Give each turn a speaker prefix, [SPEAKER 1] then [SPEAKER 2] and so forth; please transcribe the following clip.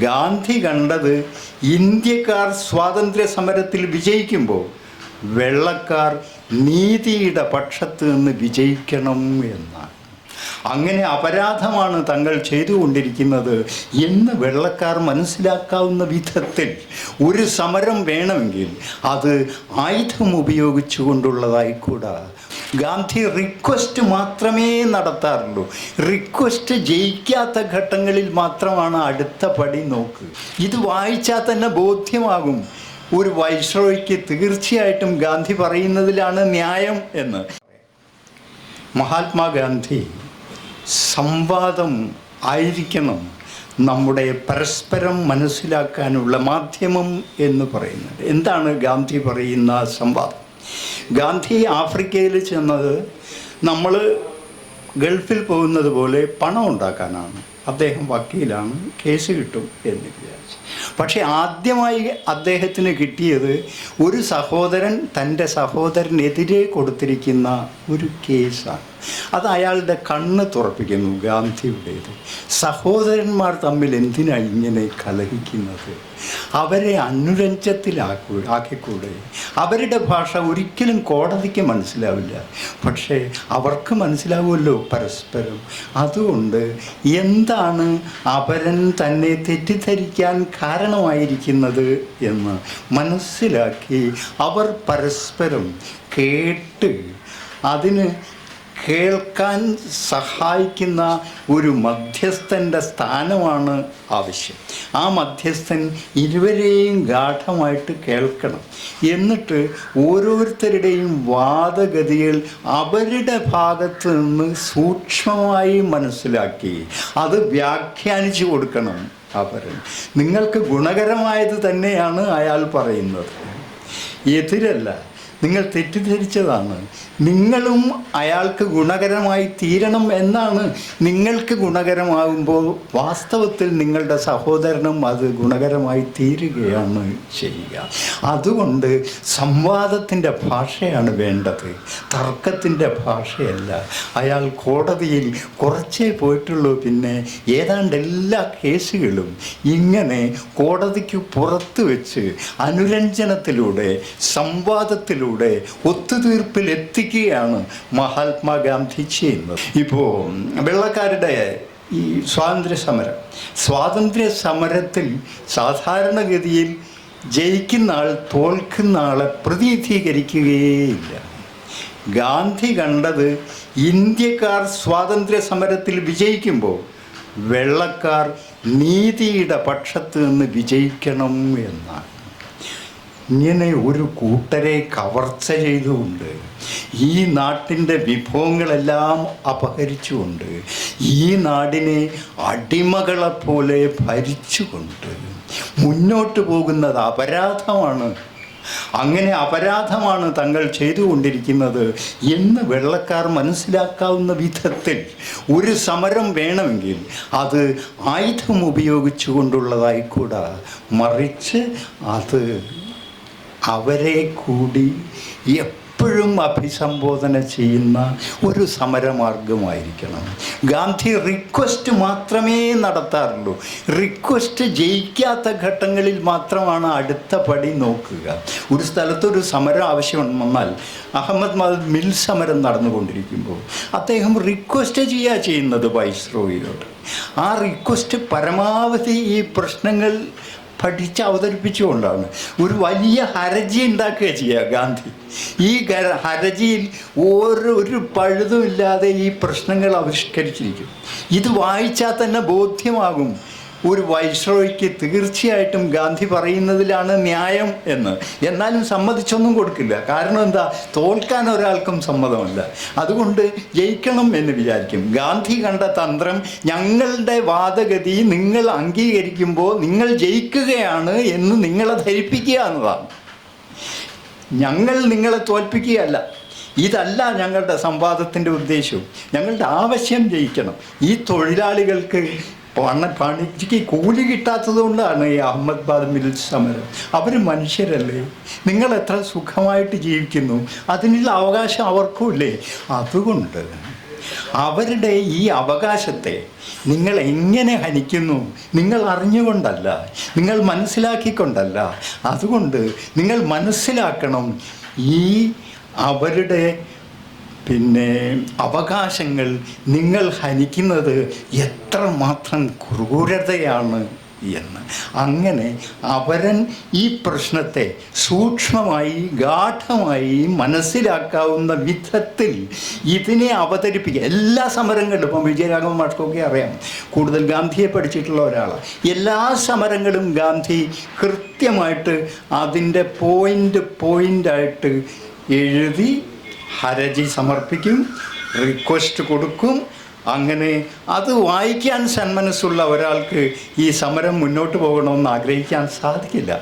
[SPEAKER 1] ഗാന്ധി കണ്ടത് ഇന്ത്യക്കാർ സ്വാതന്ത്ര്യ സമരത്തിൽ വിജയിക്കുമ്പോൾ വെള്ളക്കാർ നീതിയുടെ പക്ഷത്ത് നിന്ന് വിജയിക്കണം എന്നാണ്. അങ്ങനെ അപരാധമാണ് തങ്ങൾ ചെയ്തുകൊണ്ടിരിക്കുന്നത് എന്ന് വെള്ളക്കാർ മനസ്സിലാക്കാവുന്ന വിധത്തിൽ ഒരു സമരം വേണമെങ്കിൽ അത് ആയുധം ഉപയോഗിച്ചുകൊണ്ടുള്ളതായിക്കൂടാ. ഗാന്ധി റിക്വസ്റ്റ് മാത്രമേ നടത്താറുള്ളൂ. റിക്വസ്റ്റ് ജയിക്കാത്ത ഘട്ടങ്ങളിൽ മാത്രമാണ് അടുത്ത പടി നോക്കുക ഇത് വായിച്ചാൽ തന്നെ ബോധ്യമാകും. ഒരു വൈസ്രോയ്ക്ക് തീർച്ചയായിട്ടും ഗാന്ധി പറയുന്നതിലാണ് ന്യായം എന്ന്. മഹാത്മാഗാന്ധി സംവാദം ആയിരിക്കണം നമ്മുടെ പരസ്പരം മനസ്സിലാക്കാനുള്ള മാധ്യമം എന്ന് പറയുന്നത്. എന്താണ് ഗാന്ധി പറയുന്ന സംവാദം? ഗാന്ധി ആഫ്രിക്കയിൽ ചെന്നത് നമ്മൾ ഗൾഫിൽ പോകുന്നത് പോലെ പണം ഉണ്ടാക്കാനാണ്. അദ്ദേഹം വക്കീലാണ് കേസ് കിട്ടും എന്ന് വിചാരിച്ചു. പക്ഷേ ആദ്യമായി അദ്ദേഹത്തിന് കിട്ടിയത് ഒരു സഹോദരൻ തന്റെ സഹോദരനെതിരെ കൊടുത്തിരിക്കുന്ന ഒരു കേസാണ്. അത് അയാളുടെ കണ്ണ് തുറപ്പിക്കുന്നു ഗാന്ധിയുടേത്. സഹോദരന്മാർ തമ്മിൽ എന്തിനാണ് ഇങ്ങനെ കലഹിക്കുന്നത്? അവരെ അനുരഞ്ജത്തിലാക്കൂ ആക്കിക്കൂടെ? അവരുടെ ഭാഷ ഒരിക്കലും കോടതിക്ക് മനസ്സിലാവില്ല. പക്ഷേ അവർക്ക് മനസ്സിലാവുമല്ലോ പരസ്പരം. അതുകൊണ്ട് എന്താണ് അപരൻ തന്നെ തെറ്റിദ്ധരിക്കാൻ കാരണമായിരിക്കുന്നത് എന്ന് മനസ്സിലാക്കി അവർ പരസ്പരം കേട്ട് അതിന് കേൾക്കാൻ സഹായിക്കുന്ന ഒരു മധ്യസ്ഥന്റെ സ്ഥാനമാണ് ആവശ്യം. ആ മധ്യസ്ഥൻ ഇരുവരെയും ഗാഠമായിട്ട് കേൾക്കണം. എന്നിട്ട് ഓരോരുത്തരുടെയും വാദഗതികൾ അവരുടെ ഭാഗത്ത് നിന്ന് സൂക്ഷ്മമായി മനസ്സിലാക്കി. അത് വ്യാഖ്യാനിച്ചു കൊടുക്കണം അവർ നിങ്ങൾക്ക് ഗുണകരമായത് തന്നെയാണ് അയാൾ പറയുന്നത്. എതിരല്ല. നിങ്ങൾ തെറ്റിദ്ധരിച്ചതാണ്. നിങ്ങളും അയാൾക്ക് ഗുണകരമായി തീരണം എന്നാണ് നിങ്ങൾക്ക് ഗുണകരമാകുമ്പോൾ വാസ്തവത്തിൽ നിങ്ങളുടെ സഹോദരനും അത് ഗുണകരമായി തീരുകയാണ് ചെയ്യുക. അതുകൊണ്ട് സംവാദത്തിന്റെ ഭാഷയാണ് വേണ്ടത്. തർക്കത്തിന്റെ ഭാഷയല്ല. അയാൾ കോടതിയിൽ കുറച്ചേ പോയിട്ടുള്ളൂ. പിന്നെ ഏതാണ്ട് എല്ലാ കേസുകളും ഇങ്ങനെ കോടതിക്ക് പുറത്ത് വെച്ച് അനുരഞ്ജനത്തിലൂടെ സംവാദത്തിലൂടെ ഒത്തുതീർപ്പിൽ എത്തിക്കുകയാണ് മഹാത്മാഗാന്ധി ചെയ്യുന്നത്. ഇപ്പോൾ വെള്ളക്കാരുടെ ഈ സ്വാതന്ത്ര്യ സമരം സ്വാതന്ത്ര്യ സമരത്തിൽ സാധാരണഗതിയിൽ ജയിക്കുന്ന ആൾ തോൽക്കുന്ന ആളെ പ്രതിനിധീകരിക്കുകയേയില്ല. ഗാന്ധി കണ്ടത് ഇന്ത്യക്കാർ സ്വാതന്ത്ര്യ സമരത്തിൽ വിജയിക്കുമ്പോൾ വെള്ളക്കാർ നീതിയുടെ പക്ഷത്ത് നിന്ന് വിജയിക്കണം എന്നാണ്. ഇങ്ങനെ ഒരു കൂട്ടരെ കവർച്ച ചെയ്തുകൊണ്ട് ഈ നാട്ടിന്റെ വിഭവങ്ങളെല്ലാം അപഹരിച്ചുകൊണ്ട് ഈ നാടിനെ അടിമകളെപ്പോലെ ഭരിച്ചുകൊണ്ട് മുന്നോട്ട് പോകുന്നത് അപരാധമാണ്. അങ്ങനെ അപരാധമാണ് തങ്ങൾ ചെയ്തുകൊണ്ടിരിക്കുന്നത് എന്ന് വെള്ളക്കാർ മനസ്സിലാക്കാവുന്ന വിധത്തിൽ ഒരു സമരം വേണമെങ്കിൽ അത് ആയുധം ഉപയോഗിച്ചുകൊണ്ടുള്ളതായിക്കൂടാ. മറിച്ച് അത് അവരെ കൂടി എപ്പോഴും അഭിസംബോധന ചെയ്യുന്ന ഒരു സമരമാർഗമായിരിക്കണം. ഗാന്ധി റിക്വസ്റ്റ് മാത്രമേ നടത്താറുള്ളൂ. റിക്വസ്റ്റ് ജയിക്കാത്ത ഘട്ടങ്ങളിൽ മാത്രമാണ് അടുത്ത പടി നോക്കുക. ഒരു സ്ഥലത്തൊരു സമരം ആവശ്യം വന്നാൽ അഹമ്മദ് മദ് മിൽ സമരം നടന്നുകൊണ്ടിരിക്കുമ്പോൾ അദ്ദേഹം റിക്വസ്റ്റ് ചെയ്യുക ചെയ്യുന്നത് വൈസ്രോയിലോട്ട് ആ റിക്വസ്റ്റ് പരമാവധി ഈ പ്രശ്നങ്ങൾ പഠിച്ച് അവതരിപ്പിച്ചുകൊണ്ടാണ്. ഒരു വലിയ ഹരജി ഉണ്ടാക്കുക ചെയ്യുക ഗാന്ധി. ഈ ഹരജിയിൽ ഓരോ ഒരു പഴുതുമില്ലാതെ ഈ പ്രശ്നങ്ങൾ ആവിഷ്കരിച്ചിരിക്കും. ഇത് വായിച്ചാൽ തന്നെ ബോധ്യമാകും. ഒരു വൈസ്രോയ്ക്ക് തീർച്ചയായിട്ടും ഗാന്ധി പറയുന്നതിലാണ് ന്യായം എന്ന്. എന്നാലും സമ്മതിച്ചൊന്നും കൊടുക്കില്ല. കാരണം എന്താ? തോൽക്കാൻ ഒരാൾക്കും സമ്മതമല്ല. അതുകൊണ്ട് ജയിക്കണം എന്ന് വിചാരിക്കും. ഗാന്ധി കണ്ട തന്ത്രം ഞങ്ങളുടെ വാദഗതി നിങ്ങൾ അംഗീകരിക്കുമ്പോൾ നിങ്ങൾ ജയിക്കുകയാണ് എന്ന് നിങ്ങളെ ധരിപ്പിക്കുക എന്നതാണ്. ഞങ്ങൾ നിങ്ങളെ തോൽപ്പിക്കുകയല്ല. ഇതല്ല ഞങ്ങളുടെ സംവാദത്തിന്റെ ഉദ്ദേശവും. ഞങ്ങളുടെ ആവശ്യം ജയിക്കണം. ഈ തൊഴിലാളികൾക്ക് പണ പണിക്ക് കൂലി കിട്ടാത്തത് കൊണ്ടാണ് ഈ അഹമ്മദാബാദ് മിൽ സമരം. അവർ മനുഷ്യരല്ലേ? നിങ്ങൾ എത്ര സുഖമായിട്ട് ജീവിക്കുന്നു? അതിനുള്ള അവകാശം അവർക്കും ഇല്ലേ? അതുകൊണ്ട് അവരുടെ ഈ അവകാശത്തെ നിങ്ങൾ എങ്ങനെ ഹനിക്കുന്നു? നിങ്ങൾ അറിഞ്ഞുകൊണ്ടല്ല. നിങ്ങൾ മനസ്സിലാക്കിക്കൊണ്ടല്ല. അതുകൊണ്ട് നിങ്ങൾ മനസ്സിലാക്കണം ഈ അവരുടെ പിന്നെ അവകാശങ്ങൾ നിങ്ങൾ ഹനിക്കുന്നത് എത്രമാത്രം ക്രൂരതയാണ് എന്ന്. അങ്ങനെ അവരൻ ഈ പ്രശ്നത്തെ സൂക്ഷ്മമായി ഗാഠമായി മനസ്സിലാക്കാവുന്ന വിധത്തിൽ ഇതിനെ അവതരിപ്പിക്കുക എല്ലാ സമരങ്ങളിലും ഇപ്പം വിജയരാഘവൻ മാഷ്കൊക്കെ അറിയാം. കൂടുതൽ ഗാന്ധിയെ പഠിച്ചിട്ടുള്ള ഒരാളാണ് എല്ലാ സമരങ്ങളും ഗാന്ധി കൃത്യമായിട്ട് അതിന്റെ പോയിന്റ് പോയിന്റായിട്ട് എഴുതി ഹരജി സമർപ്പിക്കും റിക്വസ്റ്റ് കൊടുക്കും. അങ്ങനെ അത് വായിക്കാൻ സന്മനസ്സുള്ള ഒരാൾക്ക് ഈ സമരം മുന്നോട്ട് പോകണമെന്ന് ആഗ്രഹിക്കാൻ സാധിക്കില്ല.